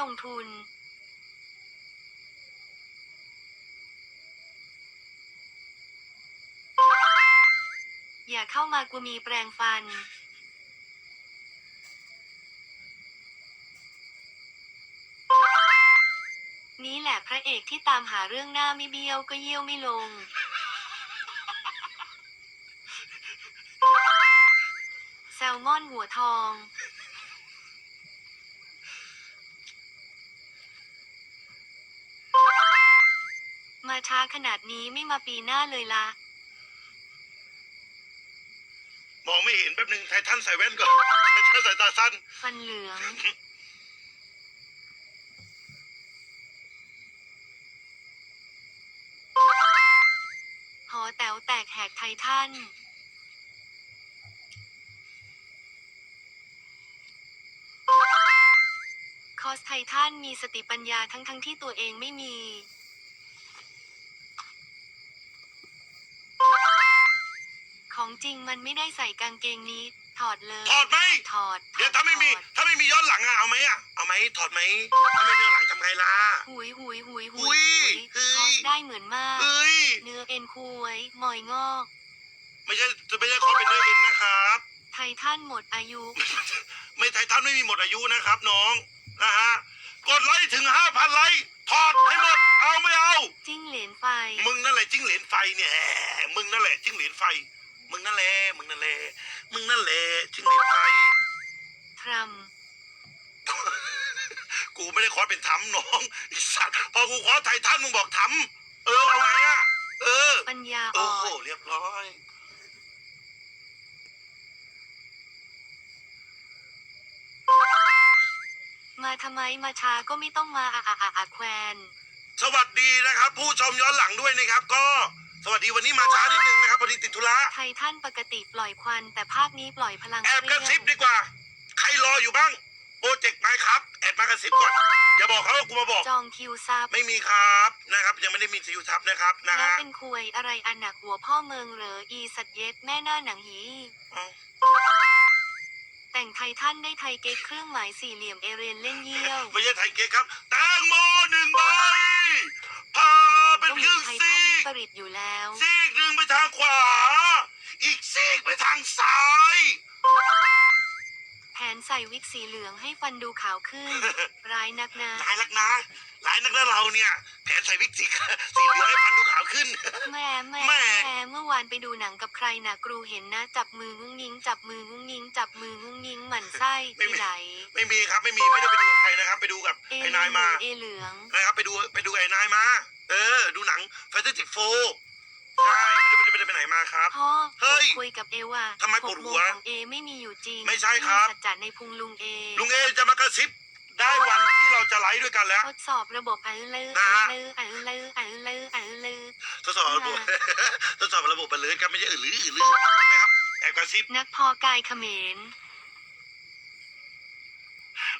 ลงทุน อย่าเข้ามากูมีแปรงฟัน นี่แหละพระเอกที่ตามหาเรื่องหน้าไม่เบี้ยวก็เยี่ยวไม่ลง แซลมอนหัวทอง มาช้าขนาดนี้ไม่มาปีหน้าเลยละมองไม่เห็นแป๊บหนึ่งไททันใส่แว่นก่อนไททันใส่ตาสั้น ฟันเหลือง หอแต๋วแตกแหกไททัน คอสไททันมีสติปัญญาทั้งทั้งๆที่ตัวเองไม่มี จริงมันไม่ได้ใส่กางเกงนี้ ถอดเลย ถอดไหมถอดเดี๋ยวถ้าไม่มีถอดถ้าไม่มีย้อนหลังอะเอาไหมอะเอาไหมถอดไหมถ้าไม่มีย้อนหลังทำไงล่ะ หุยหุยหุยหุหุยยหุยเฮ้ยคอสได้เหมือนมาก เอ้ย เนื้อเอ็นคุยหมอยงอก ไม่ใช่จะไม่ใช่คอเป็นเนื้อเอ็นนะครับ ไททันหมดอายุ ไม่ไททันไม่มีหมดอายุนะครับน้องนะฮะ กดไลค์ถึงห้าพันไลค์ถอดให้หมด เอาไม่เอา จิ้งเหลนไฟ มึงนั่นแหละจิ้งเหลนไฟเนี่ย มึงนั่นแหละจิ้งเหลนไฟมึ งนั่นแหละมึงนั่นแหละมึงนั่นแหละจิ้งเหลนไฟทรัมกูไม่ได้ขอเป็นทำน้องไอ้สัตว์พอกูขอไททันมึงบอกทำเออเอาไงอะเออ ปัญญาโอ้อ่อโหนเรียบร้อย มาทำไมมาช้าก็ไม่ต้องมาอะอะอะอะแควน สวัสดีนะครับ ผู้ชมย้อนหลังด้วยนะครับ ก็ สวัสดีวันนี้มาช้านิดนึงนะครับพอดีติดธุระไททันปกติปล่อยควัน แต่ภาคนี้ปล่อยพลังแอบกระเปซิรี้บยวดีกว่า ใครรออยู่บ้าง โปรเจกต์ไหมครับ แอบมากระซิบก่อน อย่าบอกเขาว่ากูมาบอก จองคิวซับไม่มีครับนะครับ ยังไม่ได้มีซิวทับนะครับนะแล้วฮะเป็นคุยอะไรอันหนักหัวพ่อเมืองเหรออีสัตว์เย็ดแม่หน้าหนังหีเอ้าแต่งไททันได้ไทเก๊กเครื่องหมายสี่เหลี่ยมเอเรนเล่นเยี่ยว ไม่ใช่ไทยเก๊กครับแตงโมหนึ่งใบพา เป็นครึ่งไทซีทันกผลิตอยู่แล้ว ซีกหนึ่งไปทางขวา อีกซีกไปทางซ้าย แผนใส่วิกสีเหลืองให้ฟันดูขาวขึ้น ร้ายนักนะ หลายลักนะหลายนักนะเราเนี่ย แผนใส่วิกสีสีเหลืองให้ฟันดูขาวขึ้นแม่แม่แม่แม่เมื่อวานไปดูหนังกับใครนะกรูเห็นนะจับมืองุ้งยิง จับมืองุ้งยิง จับมืองุ้งยิงหมั่นไส้ที่ไหนไม่มีครับไม่มีไม่ได้ไปดูกับใครนะครับ ไปดูกับเอไอ้เหลืนาอยงมาเอเหลืองนะครับไปดูไปดูกับไอ้นายมา เออ ดูหนังแฟนตาซีโฟใช่ไม่ได้ไม่ได้ไม่ได้ไปไหนมาครับ พ่อเฮ้ยคุยกับเอว่าทำไมหปวกดโมหังวของเอไม่มีอยู่จริงไม่ใช่ครับ สัจจะในพุงลุงเอลุงเอจะมากระซิบ ได้วันที่เราจะไลฟ์ด้วยกันแล้ว ทดสอบระบบเออเลอนะเออเลอเออเลอเออเลอเออเลอทดสอบระบบ ทดสอบระบบไปเลยครับไม่ใช่อื่นหรืออื่นหรือนะครับแอบกระซิบนักพอกายเขมร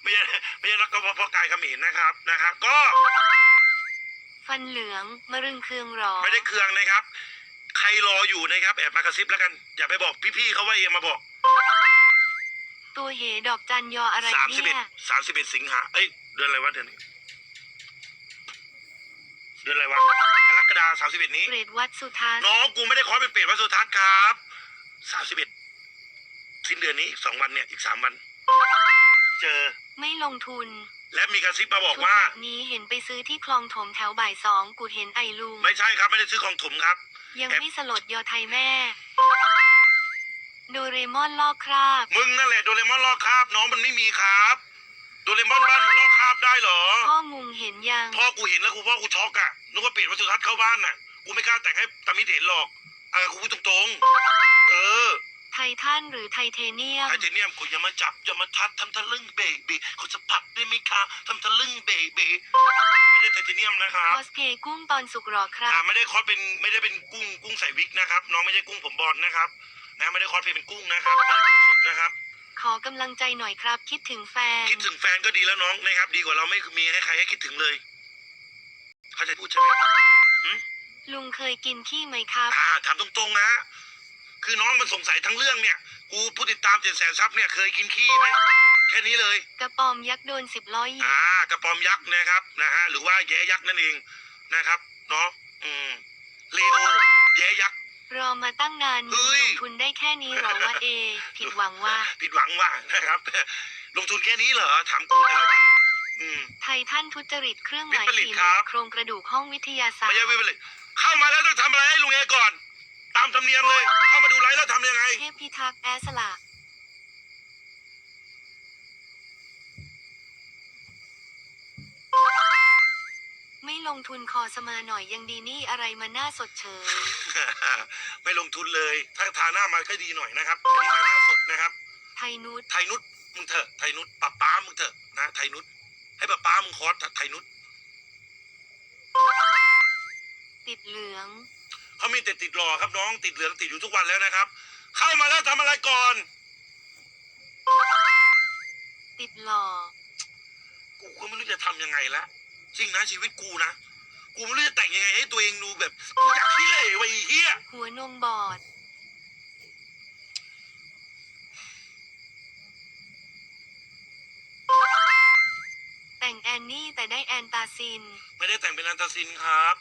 ไม่ใช่ไม่ใช่นักกพกายเขมิ้นนะครับนะครับ ก็ฟันเหลืองมะรึงเคืองหรอไม่ได้เคืองนะครับ ใครรออยู่นะครับ แอบมากระซิบแล้วกัน อย่าไปบอกพี่ๆเขาว่าเอมาบอก ตัวเหดอกจันยออะไรสามสิบเนี่เอ็ดยสามสิบเอ็ดสิงหาเอ้ยเดือนอะไรวะเดือนนี้เดือนอะไรวะกรกฎาสามสิบเอ็ดนี้ เกรดวัดสุทัศน์น้องกูไม่ได้ขอเป็นเปรตวัดสุทัศน์ครับสามสิบเอ็ดสิ้นเดือนนี้อีกสองวันเนี่ยอีกสามวัน เจอ ไม่ลงทุนและมีกระซิบมาบอกชุดว่า แบบนี้เห็นไปซื้อที่คลองถมแถวบ่ายสองกูเห็นไอลุงไม่ใช่ครับไม่ได้ซื้อของถมครับ ยังไม่สลดยอไทยแม่ โดเรมอนลอกคราบ มึงนั่นแหละโดเรมอนลอกคราบน้องมันไม่มีครับโดเรมอนบ้านมึงลอกคราบได้เหรอ พ่อมุงเห็นยัง พ่อกูเห็นแล้วกูพ่อกูช็อกอะนึกว่าเปลี่ยนวัดสุทัศน์เข้าบ้านน่ะ กูไม่กล้าแต่งให้ตามิดเห็นหรอกเออกูพูดตรงๆ เออ ไททันหรือไทเทเนียม ไทเทเนียมคุณอย่ามาจับอย่ามาทัดทำทะลึ่งเบบีคุณจะผัดได้ไหมคะทำทะลึ่งเบบีไม่ใช่ไทเทเนียมนะครัคบอสเพย์กุ้งตอนสุกหรอครัอ่าบ ไม่ได้คอสเป็นไม่ได้เป็นกุ้งกุ้งใส่วิกนะครับ น้องไม่ใช่กุ้งผมบอลนะครับ นะไม่ได้คอสเป็นกุ้งนะครับไม่ได้กุ้งสุดนะครับ ขอกำลังใจหน่อยครับ คิดถึงแฟน คิดถึงแฟนก็ดีแล้วน้องนะครับ ดีกว่าเราไม่มีให้ใครให้คิดถึงเลยเขาใจะพูดใช่ไหมลุงเคยกินขี้ไหมครับอ่าถามตรงๆนะคือน้องมันสงสัยทั้งเรื่องเนี่ย กูผู้ติดตามเจ็ดแสนซับเนี่ยเคยกินขี้ไหมแค่นี้เลย กระปอมยักษ์โดนสิบล้อเหยียอ่าบกระปอมยักษ์นะครับนะฮะหรือว่าแย้ยักษ์นั่นเองนะครับ เนาะอืมเลโอแย้ยักษ์ รอมาตั้งนานเฮ้มึงยลงทุนได้แค่นี้เหรอวะเอ ผิดหวังว่า ผิดหวังว่านะครับ ลงทุนแค่นี้เหรอ ถามกูแต่ละวันอืม ไททันทุจริตเครื่องหมายวิปริตสี่เหครัลี่ยบมโครงกระดูกห้องวิทยาศาสตไม่ใช่ร์วิปริตเข้ามาแล้วต้องทำอะไรให้ลุงเอก่อน ตามธรรมเนียมเลย เข้ามาดูไลฟ์แล้วทำยังไง เทพพิทักษ์แอสละ ไม่ลงทุนคอสมาหน่อยยังดีนี่อะไรมาหน้าสดเฉยไม่ลงทุนเลย ถ้าทาหน้ามันก็ดีหน่อยนะครับอันนี่มาหน้าสดนะครับ ไทยนุชไทยนุชมึงเถอะไทยนุชป้าป้ามึงเถอะนะไทยนุชให้ป้าป้ามึงคอร์สไทยนุชติดเหลือง เขามีแต่ติดหล่อครับน้องติดเหลืองติดอยู่ทุกวันแล้วนะครับ เข้ามาแล้วทำอะไรก่อน ติดหล่อกูก็ไม่รู้จะทำยังไงละ จริงนะชีวิตกูนะกูไม่รู้จะแต่งยังไงให้ตัวเองดูแบบกูอยากขี้เหร่ไว้ไอ้เฮียหัวนมบอด แต่งแอนนี่แต่ได้แอนตาซิน ไม่ได้แต่งเป็นอันตาซินครับ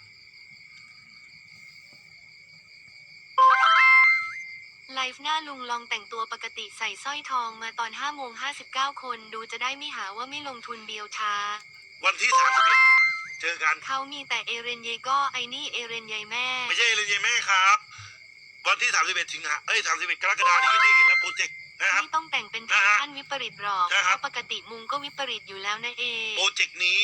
ไลฟ์หน้าลุงลองแต่งตัวปกติใส่สร้อยทองมาตอน5โมง59 คนดูจะได้ไม่หาว่าไม่ลงทุนเบียวช้า วันที่สามสิบเอ็ดเจอกัน เขามีแต่เอเรนเยก็ไอนี่เอเรนใยแม่ ไม่ใช่เลยยายแม่ครับ วันที่สามสิบเอ็ดสิงหาเอ้ยสามสิบเอ็ดกรกฎาคมนี้ได้เห็นแล้วโปรเจกต์นะครับ ไม่ต้องแต่งเป็นไททันวิปริตหรอกนะเพครับราะปกติมุงก็วิปริตอยู่แล้วนะเอ โปรเจกต์นี้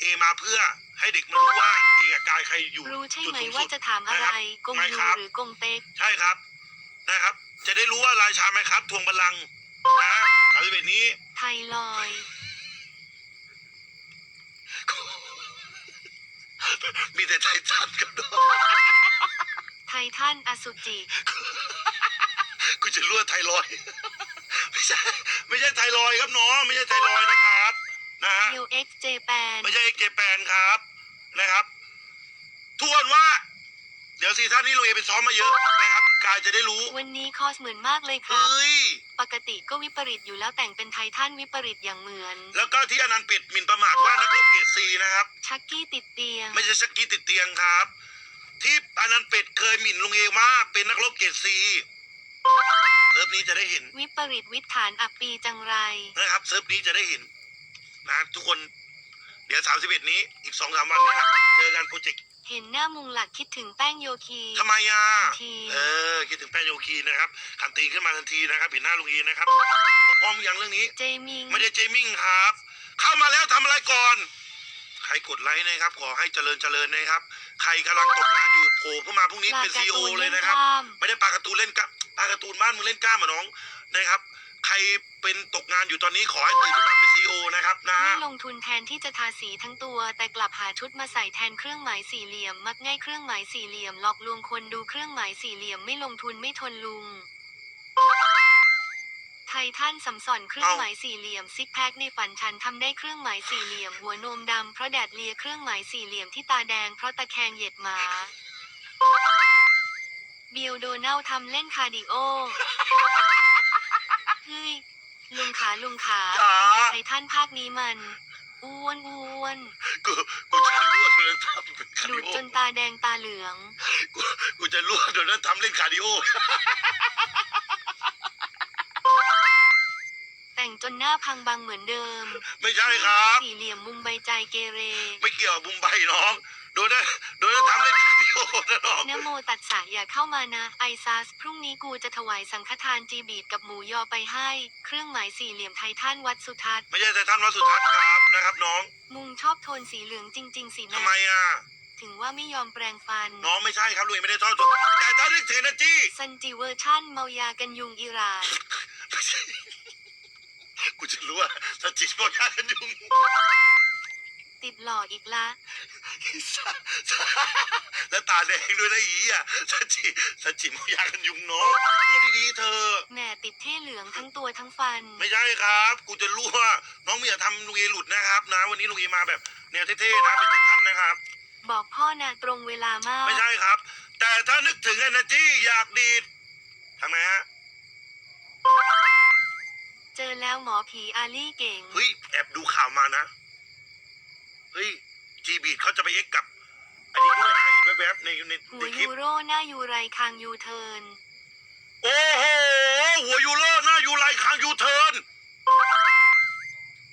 เอมาเพื่อให้เด็กมันรู้ว่าเอกับกายใครอยู่รู้ใช่จุดไหมสูงว่าสุดจะถามอะไรกงไม่ยูครับหรือกงเต็กใช่ครับนะครับ จะได้รู้ว่าราชาไหมครับทวงบัลลังก์นะสามสิบเอ็ดนี้ ไทลอยด์ มีแต่ไททันกับน้องไททันอสุจิ กูจะรั่วไทรอยด์ไม่ใช่ไม่ใช่ไทรอยด์ครับน้อง ไม่ใช่ไทรอยด์นะครับนะฮะเอลเอ็กเจแปนไม่ใช่เกแปนครับนะครับ ทวนว่า เดี๋ยวซีซั่นนี้ลุงเอไปซ้อมมาเยอะนะครับกายจะได้รู้วันนี้คอสเหมือนมากเลยคเฮรับ้ย ปกติก็วิปริตอยู่แล้วแต่งเป็นไททันวิปริตอย่างเหมือน แล้วก็ที่อนันต์เป็ดหมิ่นประมาทว่านักรบเกรดซีนะครับ ชักกี้ติดเตียง ไม่ใช่สกกี้ติดเตียงครับ ที่อนันต์เป็ดเคยหมิ่นลุงเอว่าเป็นนักรบเกรดซีเซิร์ฟนี้จะได้เห็นวิปริตวิถฐานอับปีจังไร นะครับเซิร์ฟนี้จะได้เห็นนะทุกคน เดี๋ยวสามสิบเอ็ดนี้อีกสองสามวันนี้แหละเจอกันโปรเจกต์ เห็นหน้ามุงหลักคิดถึงแป้งโยคีทำไมอะ ทันที เออ คิดถึงแป้งโยคีนะครับขันตีขึ้นมาทันทีนะครับเห็นหน้าลุงเอนะครับบอกพร้อมยังเรื่องนี้ เจมิง ไม่ได้เจมิ่งครับ เข้ามาแล้วทำอะไรก่อน ใครกดไลค์นะครับ ขอให้เจริญเจริญนะครับ ใครกำลังตกงานอยู่โผล่เข้ามาพรุ่งนี้ลาเป็นการ์ซีโอตูนเลเล่ยนนะครับกล้ามไม่ได้ปลาการ์ตูนเล่นกล้าปลาการ์ตูนบ้านมึงเล่นกล้ามาน้องนะครับ ใครเป็นตกงานอยู่ตอนนี้ขอให้ตื่นขึ้นมาเป็นซีโอนะครับนะไม่ลงทุนแทนที่จะทาสีทั้งตัว แต่กลับหาชุดมาใส่แทนเครื่องหมายสี่เหลี่ยม มักง่ายเครื่องหมายสี่เหลี่ยมหลอกลวงคนดูเครื่องหมายสี่เหลี่ยมไม่ลงทุนไม่ทนลุงไททันสัมสอนเครื่องหมายสี่เหลี่ยมซิกแพคในฝันฉันทำได้เครื่องหมายสี่เหลี่ยม หัวนมดำเพราะแดดเลียเครื่องหมายสี่เหลี่ยมที่ตาแดงเพราะตะแคงเหยียดหมาบิลโดนัลทำเล่นคาร์ดิโอ เฮ้ยลุงขาลุงขาจ๋าทำไมไททันภาคนี้มัน อ้วนอ้วนกูกูจะรั่วโดนทำเป็นคาดูร์ดดิโอจนตาแดงตาเหลือง กูกูจะรั่วโดนนั้นทำเล่นคาร์ดิโอแต่งจนหน้าพังบังเหมือนเดิมไม่ใช่ครับ สี่เหลี่ยมมุมใบใจเกเร ไม่เกี่ยวกับบุมไบน้อง โดนนั้นโดนนั้นทำเล่นคาร์ดิโอ นะน้องนะโมตัดสะอย่าเข้ามานะ ไอซัส พรุ่งนี้กูจะถวายสังฆทานจีบีดกับหมูยอไปให้ เครื่องหมายสี่เหลี่ยมไททันวัดสุทัศน์ ไม่ใช่แต่ท่านวัดสุทัศน์ครับนะครับน้องมุงชอบโทนสีเหลืองจริง ๆสิทำนะไมอะ ถึงว่าไม่ยอมแปรงฟัน น้องไม่ใช่ครับลุยไม่ได้ทอดสุดแต่ถ้านึกถึงเอเนจีซันจิเวอร์ชั่นเมายากันยุงอิหร่านไม่ใช่กูจะรู้ว่าสจิตโมยากันยุงติดหล่ออีกละ แล้วตาแดงด้วยนะอีอะสจิสจิโมยากันยุงน้องพูดดีๆเธอ แหม่ติดเท่เหลืองทั้งตัวทั้งฟัน ไม่ใช่ครับ กูจะรู้ว่าน้องไม่อยากทำลุงเอหลุดนะครับ นะ วันนี้ลุงเอมาแบบแนวเท่ๆนะเป็นท่านนะครับ บอกพ่อนะตรงเวลามาก ไม่ใช่ครับ แต่ถ้านึกถึง energy อยากดีดทำไงฮะเเจอแล้วหมอผีอาลี่เก่ง เฮ้ยแอบดูข่าวมานะ เฮ้ย จีบีเขาจะไปเอ็กกับ อันนี้ด้วยนะเห็นแวบๆในในหัในวคลิปยูโรหน้ายูไรคางยูเทิร์นโอ้โห หัวยูโรหน้ายูไลคางยูเทิร์น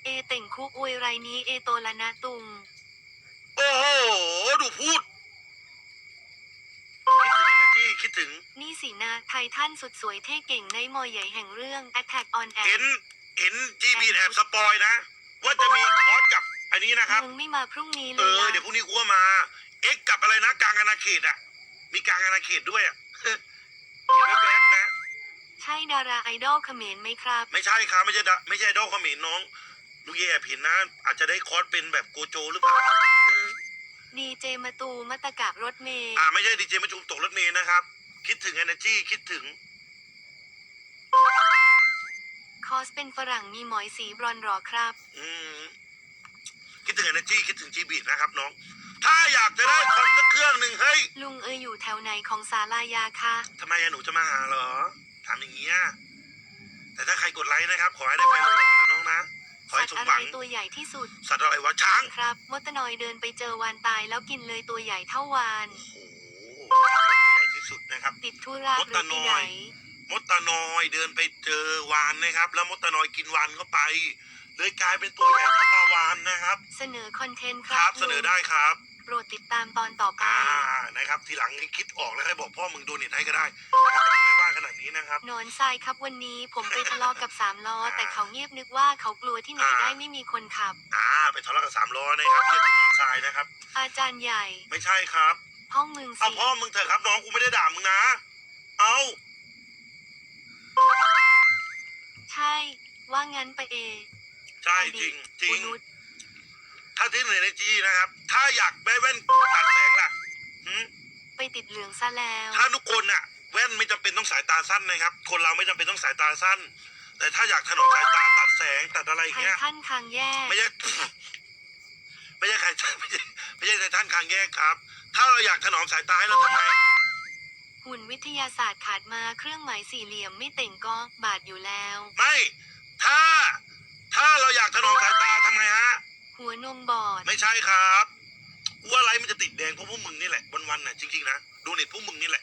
เอเต่งคุกอวยไรนี้เอโตละนะตุง โอ้โห ดูพูด คิดถึง energy คิดถึง นี่สินะไททันสุดสวยเท่เก่งในมอยใหญ่แห่งเรื่อง Attack on เห็น Ant เห็นจีบีแอบสปอยนะ ว่าจะมีคอร์สกับ อันนี้นะครับมึงไม่มาพรุ่งนี้เลเอยอล่ะเดี๋ยวพรุ่งนี้กูก็มา เอ็กกับอะไรนะกลางอาณาเขตอะ มีกลางอาณาเขตด้วยอะเห็นแวบๆนะ ใช่ดาราไอดอลเขมรไหมครับ ไม่ใช่ครับไม่ใช่ดะไม่ใช่ดอกเขมิ้นน้องลูกเย่แอบเห็นนะ อาจจะได้คอร์สเป็นแบบโกโจหรือเปล่าเออดีเจมาตูมัตตะกะรถเมย์อ่าไม่ใช่ดีเจมาจุมตกรถเมล์นะครับ คิดถึง energy คิดถึง คอสเป็นฝรั่งมีหมอยสีบรอนหรอครับ อืม คิดถึง energy คิดถึงจีบีนะครับน้อง ถ้าอยากจะได้คอมสักเครื่องหนึ่งเฮ้ยลุงเอยอยู่แถวไหนของศาลายาคะทำไมอะหนูจะมาหาเหรอ ถามอย่างเงี้ยแต่ถ้าใครกดไลค์นะครับ ขอให้ได้แฟนหล่อๆนะน้องนะ ขอสัให้ตสว์มอะหไรวังตัวใหญ่ที่สุดสัตว์อะไรวะช้างครับมดตะนอยเดินไปเจอวานตายแล้วกินเลยตัวใหญ่เท่าวาน โอ้โหตัวใหญ่ที่สุดนะครับ ติดธุระหรือไปไหนมดตะนอยเดินไปเจอวานนะครับ แล้วมดตะนอยกินวานเข้าไป เลยกลายเป็นตัวใหญ่เท่าปลาวานนะครับ เสนอคอนเทนต์คครัรับบเสนอได้ครับโปรดติดตามตอนต่อไปอ่านะครับ ทีหลังคิดออกแล้วให้บอกพ่อมึงโดเนทให้ก็ได้นะครับถ้ามึงไม่ว่างขนาดนี้นะครับนอนทรายครับวันนี้ผมไปทะเลาะกับสามล้อ แต่เขาเงียบนึกว่าเขากลัวที่ไหนได้ไม่มีคนขับ อ่า ไปทะเลาะกับสามล้อนะครับเรียกคุณหนอนทรายนะครับ อาจารย์ใหญ่ ไม่ใช่ครับห้องมึงเอาสิพ่อมึงเถอะครับน้องกูไม่ได้ด่ามึงนะ เอาใช่ ว่างั้นไปเอ ใช่จริงจริงอุนุชถ้าที่เหนือในจีนะครับ ถ้าอยากได้แว่นตัดแสงล่ะหืมไปติดเหลืองซะแล้ว ถ้าทุกคนน่ะแว่นไม่จำเป็นต้องสายตาสั้นนะครับ คนเราไม่จำเป็นต้องสายตาสั้น แต่ถ้าอยากถนอมสายตาตัดแสงตัดอะไรอย่างไทเงี้ยทันคางแยก ไม่ใช่ ไม่ใช่ใครไม่ใช่ไม่ใช่ในท่านคางแยกครับ ถ้าเราอยากถนอมสายตาให้เราทำไงหุ่นวิทยาศาสตร์ขาดมาเครื่องหมายสี่เหลี่ยมไม่เต่งก็บาดอยู่แล้ว ไม่ ถ้า ถ้าเราอยากถนอมสายตาทำไงฮะ หัวนมบอด ไม่ใช่ครับกูว่าไลฟ์มันจะติดแดงเพราะพวกมึงนี่แหละวันๆน่ะจริงๆนะดูเน็ตพวกมึงนี่แหละ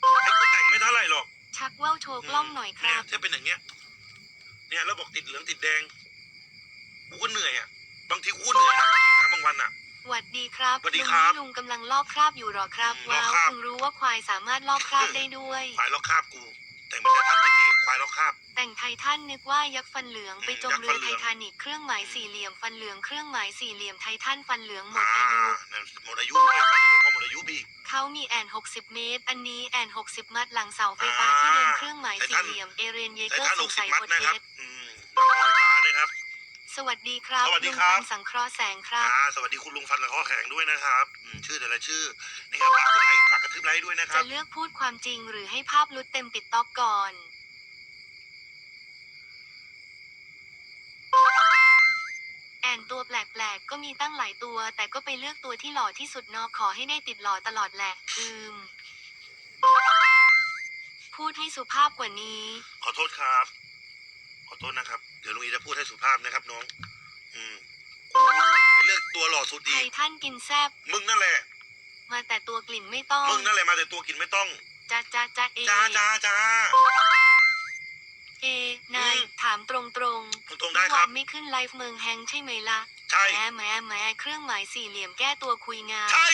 ไอ้กูแต่งไม่เท่าไหร่หรอกชักว่าวโชว์กล้องหน่อยครับเนี่ยถ้าเป็นอย่างเงี้ย เนี่ยแล้วบอกติดเหลืองติดแดงกูก็เหนื่อยอะบางทีกูก็เหนื่อยนะจริงๆนะบางวันอะ หวัดดีครับหวัดดีลุงครับนี่ลุงกำลังลอกคราบอยู่หรอครับอืมว้าลอกวคราบ เพิ่งรู้ว่าควายสามารถลอกคราบได้ด้วย ควายล็อกคาบกู แต่งไม่ใช่ท่านเท่ๆควายล็อกคาบ แต่งไททันนึกว่ายักษ์ฟันเหลืองไปจมเรือนเหลืไททานิกเครื่องหมายสี่เหลี่ยมฟันเหลืองเครื่องหมายสี่เหลี่ยมไททันฟันเหลืองหมดอายุ นั่นหมดอายุด้วยฟันเลืองไม่พอหมดอายุบีกเขามีแอน 60 เมตร อันนี้แอน 60 มัดหลังเสาไฟฟ้าที่เดินเครื่องหมายสี่เหลี่ยมเอเรนเยไทเกอทัร์สหงกสิสับยมัดนะครับเทสอืมหนังไฟฟ้านะครับ สวัสดีครับสวัสดีครับปันสังเคราะห์แสงครับ อ่าสวัสดีคุณลุงฟันและข้อแข็งด้วยนะครับอืมชื่อแต่ละชื่อนะครับฝากกดไลค์ฝากกระทืบไลค์ด้วยนะคจะรับ เลือกพูดความจริงหรือให้ภาพลุดเต็มติดต็อกก่อน แอนตัวแปลกๆ ก็มีตั้งหลายตัว แต่ก็ไปเลือกตัวที่หล่อที่สุดเนอะขอให้ได้ติดหล่อตลอดแหละ อืม พูดให้สุภาพกว่านี้ ขอโทษครับ ขอโทษนะครับ เดี๋ยวลุงอีจะพูดให้สุภาพนะครับน้อง อืมกูไปเลือกตัวหล่อสุดไทดีท่านกินแซบมึงนั่นแหละ มาแต่ตัวกลิ่นไม่ต้องมึงนั่นแหละมาแต่ตัวกินไม่ต้อง จ้าจ้าจ้าเอ จ้าจ้าจ้า เอ นายอืมถามตรงๆตรงๆได้ครับเมื่อวานไม่ขึ้นไลฟ์เมืองแฮงใช่ไหมล่ะใช่ แหมแหมแหมเครื่องหมายสี่เหลี่ยมแก้ตัวคุยงานใช่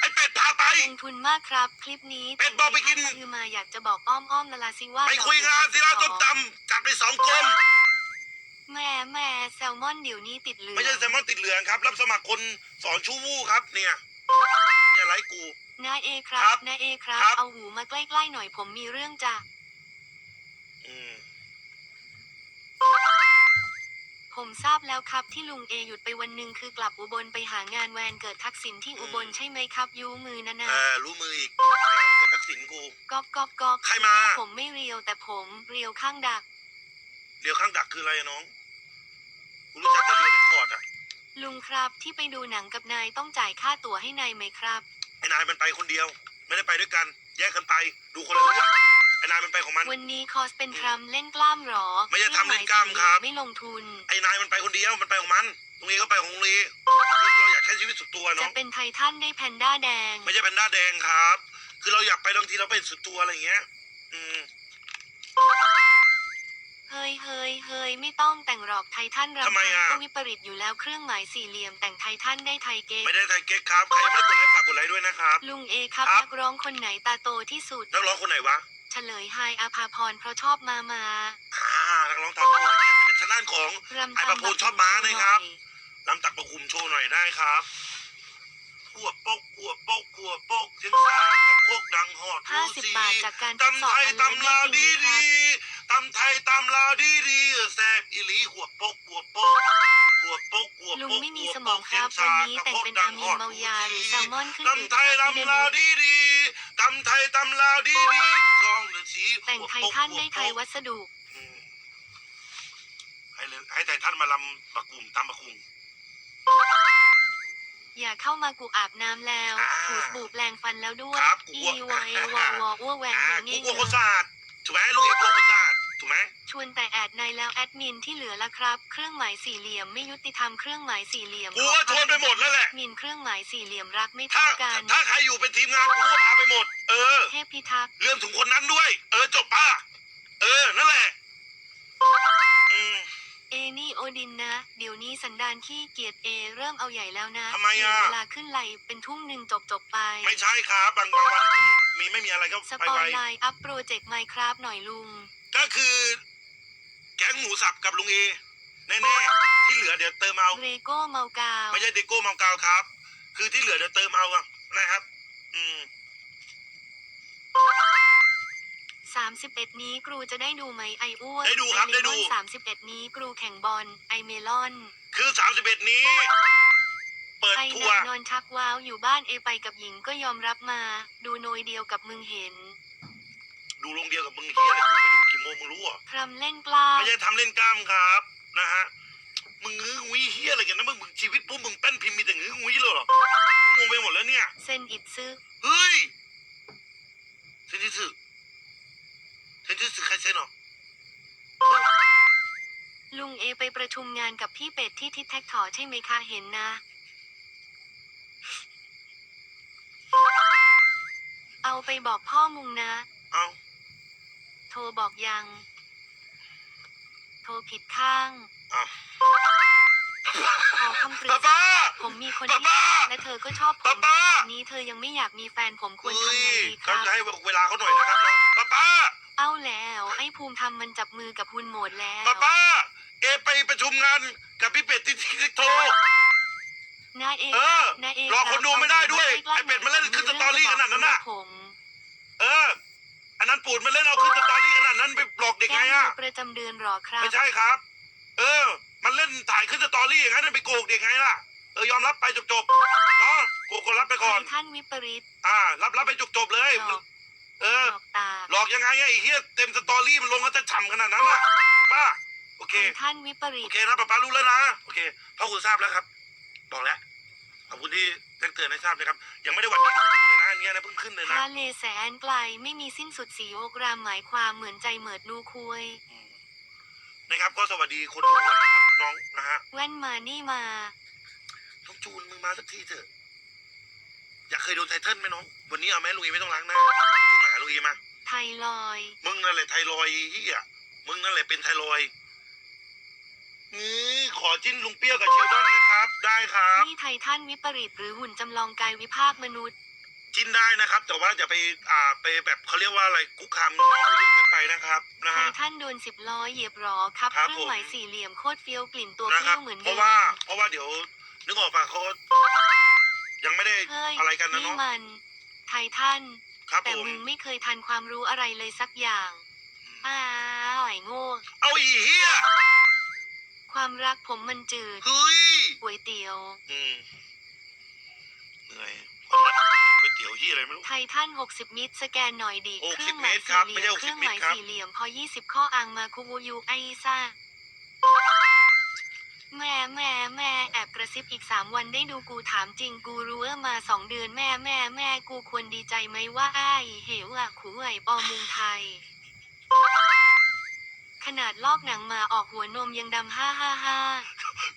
ไอ้เป็ดพาไป ลงทุนมากครับ คลิปนี้เป็ดบอกไปกิน คือมาอยากจะบอกอ้อมอ้อมละลาสิว่าไปคุยงานสิร้านต้มตำจัดไปสองกลม แหมแหมแซลมอนเดี๋ยวนี้ติดเหลืองไม่ใช่แซลมอนติดเหลืองครับ รับสมัครคนสอนชูวู้ครับ เนี่ย เนี่ยไลค์กู นาเอครัครับบนาเอครับ ครับ เอาหูมาใกล้ๆหน่อยผมมีเรื่องจะ ผมทราบแล้วครับที่ลุงเอหยุดไปวันหนึ่งคือกลับอุบลไปหางานแวนเกิดทักษิณที่อุบลใช่ไหมครับ ยูมือนะนะเออรู้มืออีกไปงานวันเกิดทักษิณกู ก๊อกก๊อกก๊อกใครมา ผมไม่เรียวแต่ผมเรียวข้างดัก เรียวข้างดักคืออะไรอะน้อง กูรู้จักแต่เรียวเรคคอร์ดอะลุงครับที่ไปดูหนังกับนายต้องจ่ายค่าตั๋วให้นายไหมครับ ไอ้นายมันไปคนเดียว ไม่ได้ไปด้วยกัน แยกกันไป ดูคนละเรื่อง ไอ้นายมันไปของมัน วันนี้คอสเป็นทรัมป์เล่นกล้ามหรอไม่ใช่ทำเล่นกล้ามครับ ไม่ลงทุน ไอ้นายมันไปคนเดียวมันไปของมันลุงเอก็ไปของลุงเอคือเราอยากใช้ชีวิตสุดตัวจะเนาะเป็นไททันได้แพนด้าแดง ไม่ใช่เป็นหน้าแดงครับ คือเราอยากไปบางทีเราไปสุดตัวอะไรอย่างเงี้ย อืมเฮ้ยเฮ้ยเฮ้ยไม่ต้องแต่งหรอกไททันรำทำไมพันอะก็วิปริตอยู่แล้วเครื่องหมายสี่เหลี่ยมแต่งไททันได้ไทเก๊กไม่ได้ไทยเก๊กครับใครยังไม่ได้กดไลค์ฝากกดไลค์ด้วยนะครับ ลุงเอครับครับนักร้องคนไหนตาโตที่สุด นักร้องคนไหนวะ เฉลยไฮอาภาพรเพราะชอบมามาอ่านักร้องตาโตเนี่ยจะเป็นชนานของ รำไอ้พัประพูนชอบม้านะครับหอยลำตักประคุมโชว์หน่อยได้ครับขัวปกขัวปกขัวปกเสียงสาบกับโคกดังหอดห้าสิบบาทจากการทดตำสอบไทยอันตำลาวเล่ดีนจริดีงๆครับตำไทยตำลาวดีดีแซ่บอีหลีขัวปกขัวปกขัวปกขัวปกลุงไม่มีขัวสปมองกครับสีวัยนงนี้สแต่งกับเป็นโคกดัอางมีฮนดเมายาหรือแซลมอนขึ้นอืดตำไทยครับตำลาวดีดีตำไทยตำลาวดีดีสองหรือสี แต่งไทปกทันได้ไทยวัสดุ อืมให้เลยให้ไททันมาลำประกุมตำประคุมอย่าเข้ามากูอาบน้ำแล้วอ่าถูบูบแปลงฟันแล้วด้วย ครับกูอีววายวาวออ้วแหวงอ่าอย่างกูงี้กลัวคนสะอาดถูกไหมลูกเอกกลัวคนสะอาดถูกไหมชวนแต่แอดในแล้วแอดมินที่เหลือละครับ เครื่องหมายสี่เหลี่ยมไม่ยุติธรรมเครื่องหมายสี่เหลี่ยมกูก็ชวนไปหมดแล้วแหละ มินเครื่องหมายสี่เหลี่ยมรักไม่ถ้าเท่ากัน ถ้าใครอยู่เป็นทีมงานกูก็พาไปหมด เออ เทพพิทักษ์เรื่องถึงคนนั้นด้วย เออจบป่ะ เออ นั่นแหละ อืม เอนี่โอดินนะ เดี๋ยวนี้สันดานขี้เกียจเอเริ่มเอาใหญ่แล้วนะทำไมอะเสียเวลาขึ้นไลน์เป็นทุ่มหนึ่งจบจบๆไป ไม่ใช่ครับบางบางวันขึ้นมีไม่มีอะไรก็สไปปอไวยไลน์อัพโปรเจกต์ไมครับหน่อยลุง ก็คือ แก๊งหมูสับกับลุงเอแน่ๆที่เหลือเดี๋ยวเติมเอา เรโก้เมากาว ไม่ใช่เดโก้เมากาวครับ คือที่เหลือเดี๋ยวเติมเอาอะนะครับ อืม สามสิบเอ็ดนี้ครูจะได้ดูไหมไออ้วนได้ดูครับได้ดู สามสิบเอ็ดนี้ครูแข่งบอลไอเมลอน คือสามสิบเอ็ดนี้ เปิดไอทัวร์นายนอนชักว้าวอยู่บ้านเอไปกับหญิงก็ยอมรับมา ดูโนยเดียวกับมึงเห็น ดูโรงเดียวกับมึงเฮียอะไรกูไปดูกี่โมงมึงรู้อะ พรำเล่นกล้าไม่ใช่ทำเล่นกล้ามครับนะฮะ มึงงื้อหุยเฮียอะไรกันนะมึงมึงชีวิตปุ๊บมึงแป้นพิมพ์มีแต่งื้อหุยเลยเหรอกูงงไปหมดแล้วเนี่ย เซนอิดซึเฮ้ย เซนจิสึเซนจิสึใครเซนหรอลุงเอไปประชุมงานกับพี่เป็ดที่ทิศแท็กถอใช่ไหมคะเห็นนะ เอาไปบอกพ่อมุงนะ เอาโทรบอกยัง โทรผิดข้าง เอา ขอคำปรึกป้าษาป้าผมมีคนป้าที่ป้าและเธอก็ชอบผมป้าป้าตอนนี้เธอยังไม่อยากมีแฟนผมควรเฮ้ทำไงยดีคเขารับ จะให้เวลาเขาหน่อยนะครับเนาะป้าป้าเอ้าแล้วไอ้ภูมิทำมันจับมือกับหุนโหมดแล้วป้าป้าเอไปประชุมงานกับพี่เป็ดที่ที่โทร นาเอเออนาเอรอคนดูไม่ได้ด้วยไอ้เป็ดมาเล่นขึ้นสตอรี่ขนาดนั้นน่ะ ผมเออ อันนั้นปูดมันเล่นเอาขึ้นสตอรี่ขนาดนั้นไปหลอกเด็กแก้ไงมอะ ประจำเดือนหรอครับ ไม่ใช่ครับ เออมัน เล่นถ่ายขึ้นสตอรี่อย่างนั้นไปโกกเด็กไงล่ะเออยอมรับไปจบๆเนาะโกกก็รับไปก่อน ท่านวิปริตอ่า รับรับไปจบๆเลยหลอกเออหลอกตาหลอกยังไงไอ้เฮียเต็มสตอรี่มันลงก็จะฉ่ำขนาดนั้นน่ะป่ะโอเคทท่านวิปริตโอเคนะป้าป้ารู้แล้วนะโอเคพ่อคุณทราบแล้วครับ บอกแล้วขอบคุณที่แจ้งเตือนให้ทราบนะครับ ยังไม่ได้หวัดดีคนดูเลยนะอันเนี้ยนะเพิ่งขึ้นเลยนะทะเลแสนไกลไม่มีสิ้นสุดสีโอกรามหมายความเหมือนใจเหมิดลูคุยนะครับก็สวัสดีคนดูกันนะครับ น้องนะฮะแว่นมานี่มาต้องจูนมึงมาสักทีเถอะ อยากเคยโดนไทเทิลไหมน้อง วันนี้เอาแม่ลุยไม่ต้องล้างหน้าต้องจูนมาหาลุยมา ไทลอยด์มึงนั่นแหละไทรอยด์เฮียมึงนั่นแหละเป็นไทรอยด์นี่ขอจิ้นลุงเปรี้ยวกับเชลดอนนะครับ ได้ครับ นี่ไทท่านวิปริตหรือหุ่นจำลองกายวิภาคมนุษย์ จิ้นได้นะครับ แต่ว่าอย่าไปอ่าไปแบบเขาเรียกว่าอะไรคุกคามน้องเขาเยอะเกิน ไปนะครับนะไทฮะท่านโดนสิบล้อเหยียบหรอครับครับเครื่องหมายสี่เหลี่ยมโคตรเฟี้ยวกลิ่นตัวนะเปครัรี้บยวเหมือนเพเดิราะมว่าเพราะว่าเดี๋ยวนึกออกปะเขาก็ยังไม่ได้เฮ้ยอะไรกันนะนี่เนาะมันไทท่านครับแต่ผมมึงไม่เคยทันความรู้อะไรเลยสักอย่างอ้าวไอ้โง่เอาอีเฮียความรักผมมันจืดเฮ้ยก๋วยเตี๋ยวอืมเหนื่อยความรั กคือก๋วยเตี๋ยวเฮียอะไรไม่รู้ ไทท่าน60 มิตรสแกนหน่อยดิ60เครื่องหมายเมตรครัสี่บเหลี่ยมไม่ใช่60เครื่องหมายมิตรครับสี่เหลี่ยมพอ 20 ข้ออ่างมาคูวูยูไอซ่าแม่แม่แม่แอบกระซิบอีก3วันได้ดูกูถามจริงกูรู้ว่ามา2เดือนแม่แม่แม่กูควรดีใจไหมว่าอ้ายเหวอะขู่ไหวปอมุงไทยนาดลอกหนังมาออกหัวนมยังดำห้าห้าห้า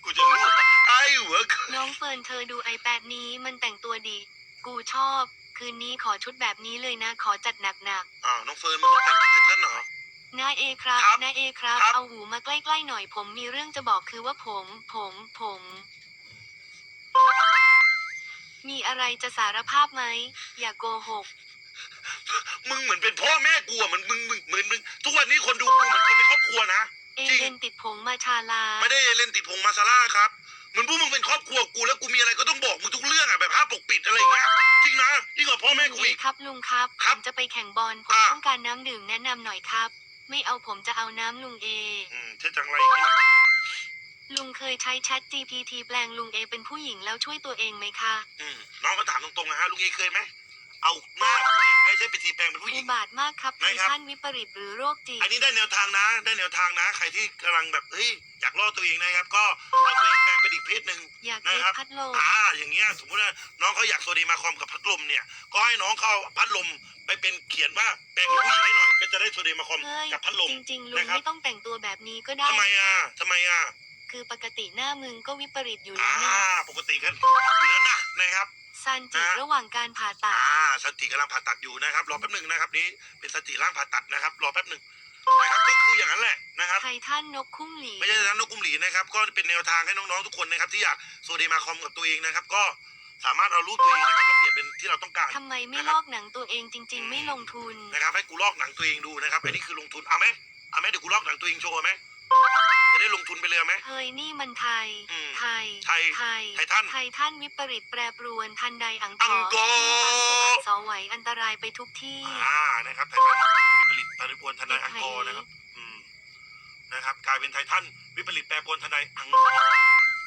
กูจะรู้ไอ้หัวน้องเฟิร์นเธอดูไอแปดนี้มันแต่งตัวดี กูชอบ คืนนี้ขอชุดแบบนี้เลยนะขอจัดหนักอ้าวน้องเฟิร์นมึงก็แต่งเป็นไททันเหรอ ๆนาเอครับครับนาเอครับ ครับ เอาหูมาใกล้ๆหน่อยผมมีเรื่องจะบอกคือว่าผม ผมผม มีอะไรจะสารภาพไหม อย่าโกหก มึงเหมือนเป็นพ่อแม่กูอะเหมือนมึงมึงเหมือนมึงทุกวันนี้คนดูกูเหมือนคนในครอบครัวนะ เอจริง เลนติดผงมาชาลา ไม่ได้เล่นติดผงมาซาร่าครับเห มือนพวกมึงเป็นครอบครัวกูแล้วกูมีอะไรก็ต้องบอกมึงทุกเรื่องอะแบบห้ามปกปิดอะไรอย่างเงี้ยจริงนะยิ่งกว่าพ่อแม่กูลุงเออีก ครับลุงครับครับ ผมจะไปแข่งบอลผมอ่าต้องการน้ำดื่มแนะนำหน่อยครับ ไม่เอาผมจะเอาน้ำลุงเอ อืมเช่จังไรอย่างเงี้ยลุงเคยใช้ Chat GPT แปลงลุงเอเป็นผู้หญิงแล้วช่วยตัวเองไหมคะ อืมน้องก็ถามตรงๆนะฮะลุงเอเคยไหม เอาหน้ากูเนี่ยไม่ใช่ไปทีแปลงเป็นผู้หอุญิงบาทมากครับไม่ดิครับชั่นวิปริตหรือโรคจิต อันนี้ได้แนวทางนะ ได้แนวทางนะ ใครที่กำลังแบบเฮ้ยอยากล่อตัวเองนะครับ ก็เอาตัวเองแปลงเป็นอีกเพศหนึ่ง อยากเย็บนะครับ พัดลมอ่าอย่างเงี้ยสมมติว่าน้องเขาอยากโซดีมาคอมกับพัดลมเนี่ย ก็ให้น้องเขาเอาพัดลมไปเป็นเขียนว่าแปลงเป็นผู้หญิงให้หน่อย ก็จะได้โซดีมาคอมเฮ้ยกับพัดลม จริงๆลุงนะครับ ไม่ต้องแต่งตัวแบบนี้ก็ได้ทำไมอะครับทำไมอะ คือปกติหน้ามึงก็วิปริตอยู่อ่าแล้วนะ ปกติกันอยู่แล้วนะนะครับ ซันจินะระหว่างการผ่าตัด อ่าสติกำลังผ่าตัดอยู่นะครับ รอแป๊บหนึ่งนะครับ นี้เป็นสติร่างผ่าตัดนะครับ รอแป๊บหนึ่งนะครับก็คืออย่างนั้นแหละนะครับ ไททันนกคุ้มหลี ไม่ใช่นั้นนกกุ้มหลีนะครับ ก็เป็นแนวทางให้น้องๆทุกคนนะครับ ที่อยากโซดีมาคอมกับตัวเองนะครับ ก็สามารถเอารูปตัวเองนะครับเราเปลี่ยนเป็นที่เราต้องการ ทำไมไม่นะครับลอกหนังตัวเองจริง ๆ ไม่ลงทุน นะครับให้กูลอกหนังตัวเองดูนะครับอันนี้คือลงทุนเอาไหมเอาไหมเดี๋ยวกูลอกหนังตัวเองโชว์ไหม จะได้ลงทุนไปเลยเอาไหม เฮ้ยนี่มันไทย อืมไทย ไทยไทย ไททันไททันวิปริตแปรปรวนทันใดอังอังกอร์ ที่ฟังสะบัดสอไหวอันตรายไปทุกที่อ่านะครับไททันวิปริตแปรปรวนทนายอังกอร์นะครับ อืมนะครับ กลายเป็นไททันวิปริตแปรปรวนทนายอังกอร์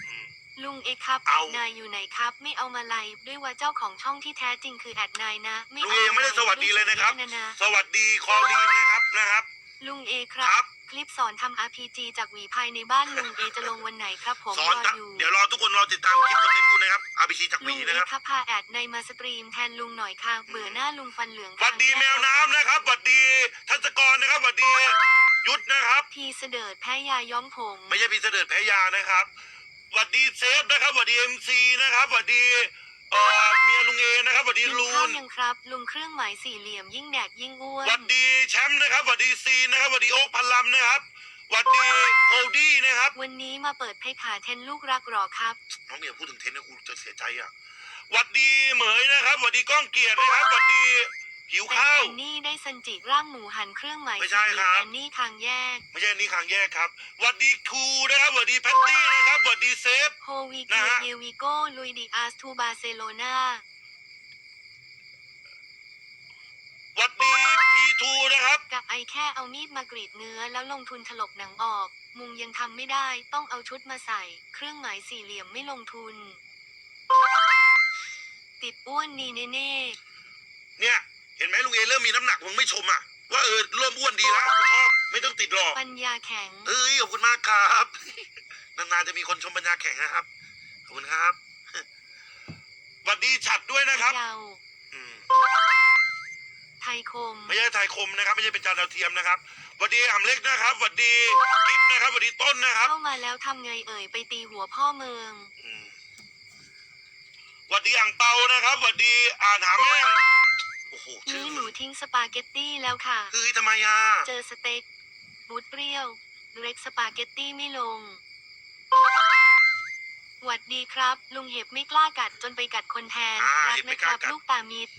อืม ลุงเอครับเอา แอดนายอยู่ไหนครับ ไม่เอามาไลฟ์ด้วยว่าเจ้าของช่องที่แท้จริงคือแอดนายนะ ไม่ลุงเอยังไม่ได้สวัสดีเลยนะครับนะนะสวัสดีคอลีนนะครับนะครับ ลุงเอคครัรับ บ คลิปสอนทำ RPG จากหวีภายในบ้านลุงเอจะลงวันไหนครับผมสอนรอตะอยู่ เดี๋ยวรอทุกคนรอติดตามคลิปคอนเทนต์กูนะครับ RPG จากหลุวีงเอนะครับครับพาแอดในมาสตรีมแทนลุงหน่อยค่ะเบื่อหน้าลุงฟันเหลืองหวัดดีแมวน้ำนะครับหวัดดีทัศกรนะครับหวัดดียุทธนะครับ พีเสดิร์ดแพ้ยาย้อมผม ไม่ใช่พี่เสด็จแพ้ยานะครับหวัดดีเซฟนะครับหวัดดีเอ็มซีนะครับหวัดดี เอ่อเมียลุงเอนะครับหวัดดีกินลูข้าวน ยังครับ ลุงเครื่องหมายสี่เหลี่ยมยิ่งแดกยิ่งอ้วหวัน ดดีแชมป์นะครับหวัดดีซีนะครับหวัดดีโอ๊คพันลำนะครับหวัดดีโอดี้นะครับวันนี้มาเปิดไพ่ขาเทนลูกรักหรอครับ น้องเมียพูดถึงเทนนะกูจะเสียใจอะหวัดดีเหมยนะครับหวัดดีก้องเกียรตินะครับหวัดดี หิวแต่ข้าว แอนนี่ได้สันจิร่างหมูหันเครื่องหมายไม่ใช่สี่เหลี่คยรัมบแอนนี่คางแยก ไม่ใช่อันนี้ขางแยกครับหวัดดีครูนะครับหวัดดีแพตตี้นะครับหวัดดีเซฟ โฮวีนะเกฮะ เยวิโกลุยดิอาสทูบาร์เซโลนาหวัดดีพีทูนะครับ กับไอแค่เอามีดมากรีดเนื้อแล้วลงทุนถลกหนังออก มุงยังทำไม่ได้ต้องเอาชุดมาใส่ เครื่องหมายสี่เหลี่ยมไม่ลงทุน ติดอ้วนนีเน่เนี่ย เห็นไหมลุงเอเริ่มมีน้ำหนักมึงไม่ชมอะ ว่าเออเริ่มอ้วนดีแล้วกูชอบไม่ต้องติดหรอกๆปัญญาแข็ง เอ้ยขอบคุณมากครับ นานๆจะมีคนชมปัญญาแข็งนะครับ ขอบคุณครับหวัดดีฉัดด้วยนะครับยาว อืมไทยคม ไม่ใช่ไทยคมนะครับ ไม่ใช่เป็นจานดาวเทียมนะครับหวัดดีหำเล็กนะครับหวัดดีกิฟนะครับหวัดดีต้นนะครับ เข้ามาแล้วทำไงเอ่ยไปตีหัวพ่อเมือง อืมหวัดดีอ่างเปานะครับหวัดดีอ่านหาแม่ง โอ้โหชื่นี่อหมึนูงทิ้งสปาเกตตี้แล้วค่ะ เฮ้ยทำไมอะเจอสเต็กบูดเปรี้ยว เล็กสปาเกตตี้ไม่ลง หวัดดีครับ ลุงเห็บไม่กล้ากัดจนไปกัดคนแทนอ่ารักเห็บไม่นะกคล้ารับกัดลูกตามิด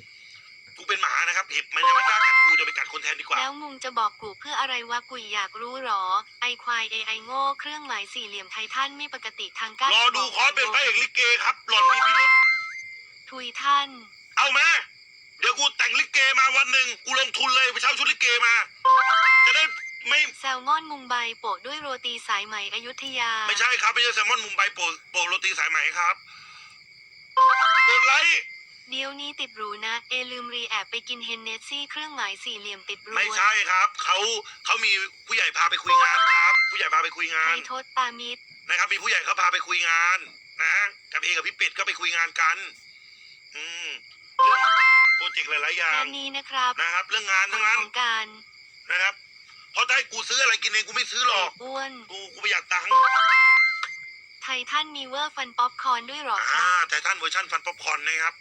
กูเป็นหมานะครับเห็บมันยังไม่กล้ากัดกูจะไปกัดคนแทนดีกว่า แล้วมุงจะบอกกูเพื่ออะไรวะกุยอยากรู้หรอ ไอควายเอไอโง่เครื่องหมายสี่เหลี่ยมไททันไม่ปกติทางการรอดูคอสเป็นพระเอกลิเกครับ หล่อนมีพิรุษทุยท่าน เอามา เดี๋ยวกูแต่งลิเกมาวันหนึ่งกูลงทุนเลยไปเช่าชุดลิเกมา จะได้ไม่แซลมอนมุมไบโปะด้วยโรตีสายไหมอยุธยา ไม่ใช่ครับไม่ใช่แซลมอนมุมไบโปะโปะโรตีสายไหมครับกดไลค์เดี๋ยวนี้ติดหรูนะ เอลืมรีแอบไปกินเฮนเนสซี่เครื่องหมายสี่เหลี่ยมติดรวนไม่ใช่ครับเขาเขามีผู้ใหญ่พาไปคุยงานครับ ผู้ใหญ่พาไปคุยงาไทนยโทษตามิดนะครับ มีผู้ใหญ่เขาพาไปคุยงาน นะกับเอกับพี่เป็ดก็ไปคุยงานกัน อืมเรื่อง โปรเจกต์หลายๆอย่างงานนี้นะครับนะครับ เรื่องงานกทั้ฎงนั้นของการนะครับ เพราะได้กูซื้ออะไรกินเองกูไม่ซื้อหรอก อ้วน กูกูประหยัดตังค์ไททันมีเวอร์ฟันป๊อปคอร์นด้วยเหรอคอ่ารับไททันเวอร์ชันฟันป๊อปคอร์นนะครับ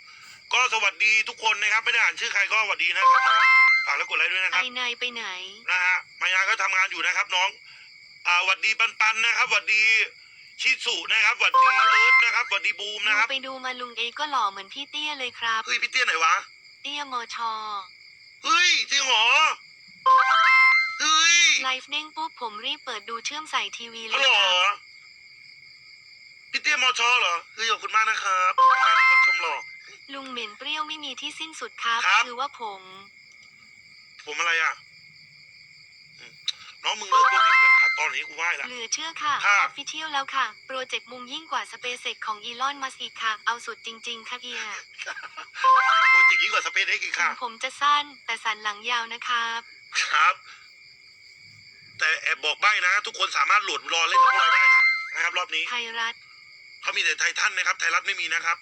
ก็สวัสดีทุกคนนะครับ ไม่ได้อ่านชื่อใครก็สวัสดีนะครับน้องฝากแล้วกดไลค์ด้วยนะคไอรับนายไปไหน นะฮะมายาก็ทำงานอยู่นะครับน้อง อ่าหวัดดีปันปันนะครับหวัดดีชิสุนะครับหวัดดีเอิร์ธนะครับหวัดดีบูมดูนะครับ ไปดูมาลุงเอก็หล่อเหมือนพี่เตี้ยเลยครับ เฮ้ยพี่เตี้ยไหนวะ เตี้ยมอชอเฮ้ยจริงเหรอเฮ้ยไลฟ์เด้งปุ๊บผมรีบเปิดดูเชื่อมใส่ทีวีเลฮัลยโหลครับ พี่เตี้ยมอชอเหรอเฮ้ยขอบคุณมากนะครับทำงานมีคนชมหล่อ ลุงเหม็นเปรี้ยวไม่มีที่สิ้นสุดครับ ครับ คือว่าผม ผมอะไรอะอืมน้องมึงเลิกโดนอีกแบบขาด ตอนนี้กูไหว้ละ เหลือเชื่อค่ะครัอบอฟฟิเชียลแล้วค่ะ โปรเจกต์มุงยิ่งกว่าสเปซเ x ของอีลอนมัสอีกค่ะ เอาสุดจริง ๆ ค่ะเอียโปรเจกต์ยิ่งกว่าสเปซเอ็กซ์อีกถึค่ะ งผมจะสั้นแต่สันหลังยาวนะครับ ครับ แต่แอบบอกใบ้นะ ทุกคนสามารถโหลดรอเล่นกับพวกเราได้นะนะครับ รอบนี้ไทยรัฐ เขามีแต่ไททันนะครับ ไทยรัฐไม่มีนะครับ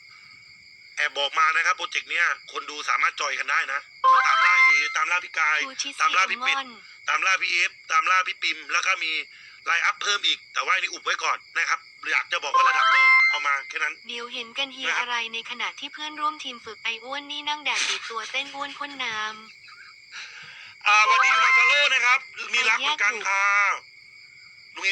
แอบบอกมานะครับโปรเจกต์เนี้ยคนดูสามารถจอยกันได้นะมาตามล่าเอ ตามล่าพี่กายทูชิตามซีล่าเอพี่มเป็ดอนตามล่าพี่เอฟ ตามล่าพี่ปิม แล้วก็มีไลน์อัพเพิ่มอีก แต่ว่าอันนี้อุบไว้ก่อนนะครับ อยากจะบอกว่าระดับโลกเอามาแค่นั้น เดี๋ยวเห็นกันเฮียนะครับอะไรในขณะที่เพื่อนร่วมทีมฝึกไออ้วนนี่นั่งแดดดีดตัวเต้นอ้วนพ่นน้อ่าวันดียูมาซาโลนะครับ มีรักเหมือนกันค่ะ